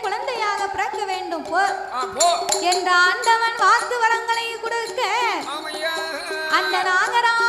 குழந்தையாக பிறக்க வேண்டும் போ. என்ற ஆண்டவன் வாக்கு வளங்களை கொடுக்க அந்த நாகராம்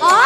啊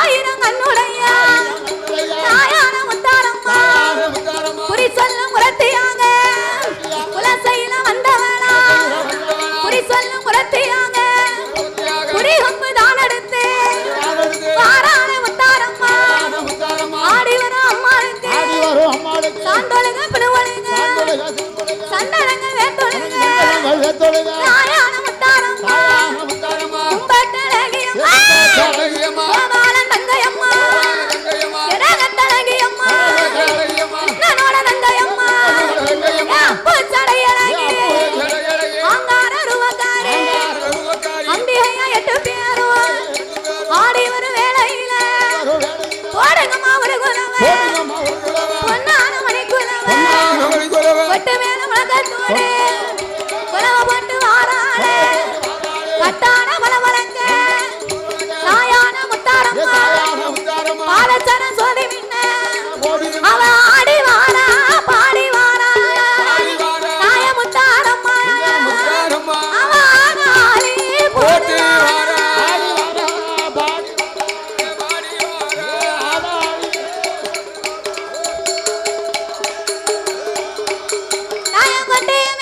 对。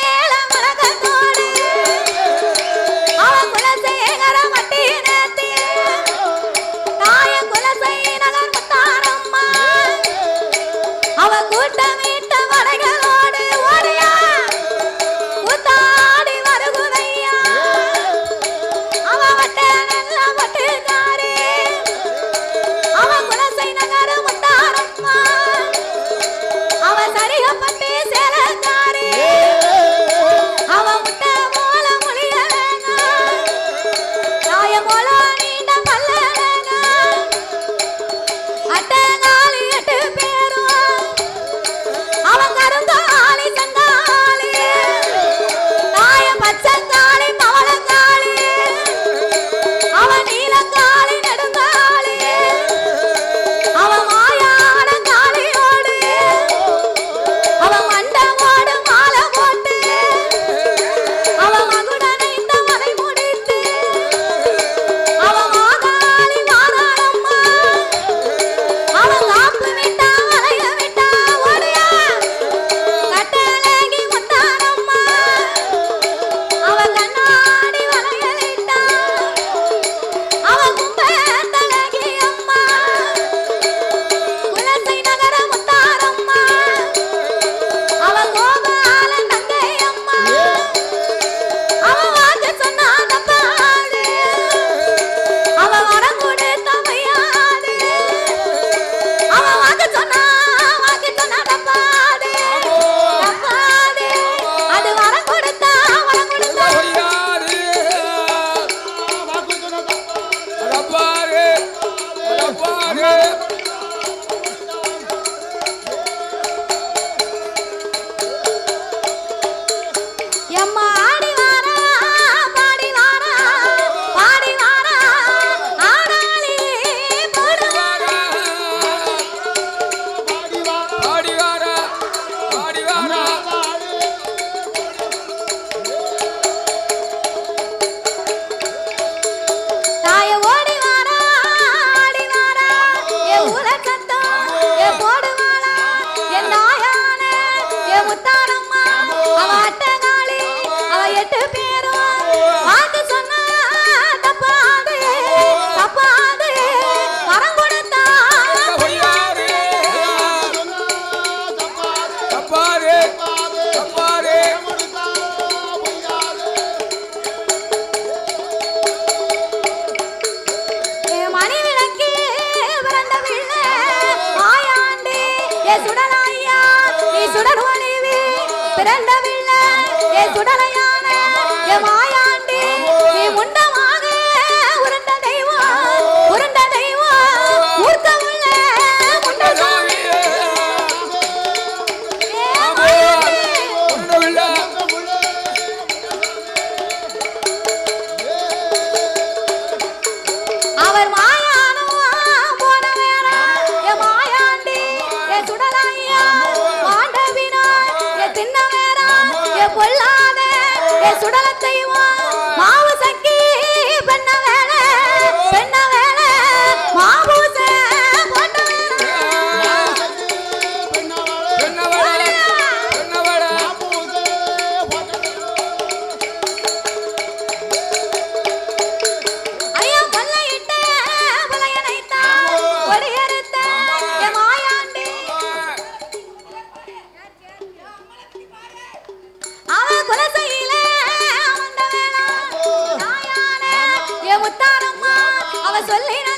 சொல்லின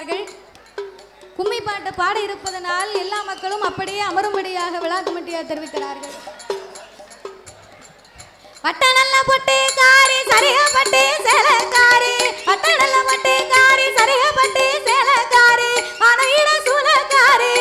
இருக்கிறார்கள் கும்மி பாட்டு பாட இருப்பதனால் எல்லா மக்களும் அப்படியே அமரும்படியாக விழா கமிட்டியார் தெரிவிக்கிறார்கள். வட்ட நல்ல காரி சரிக பட்டி சேல காரி. நல்ல பொட்டி காரி சரிக பட்டி சேலக்காரி மனையிட சூழக்காரி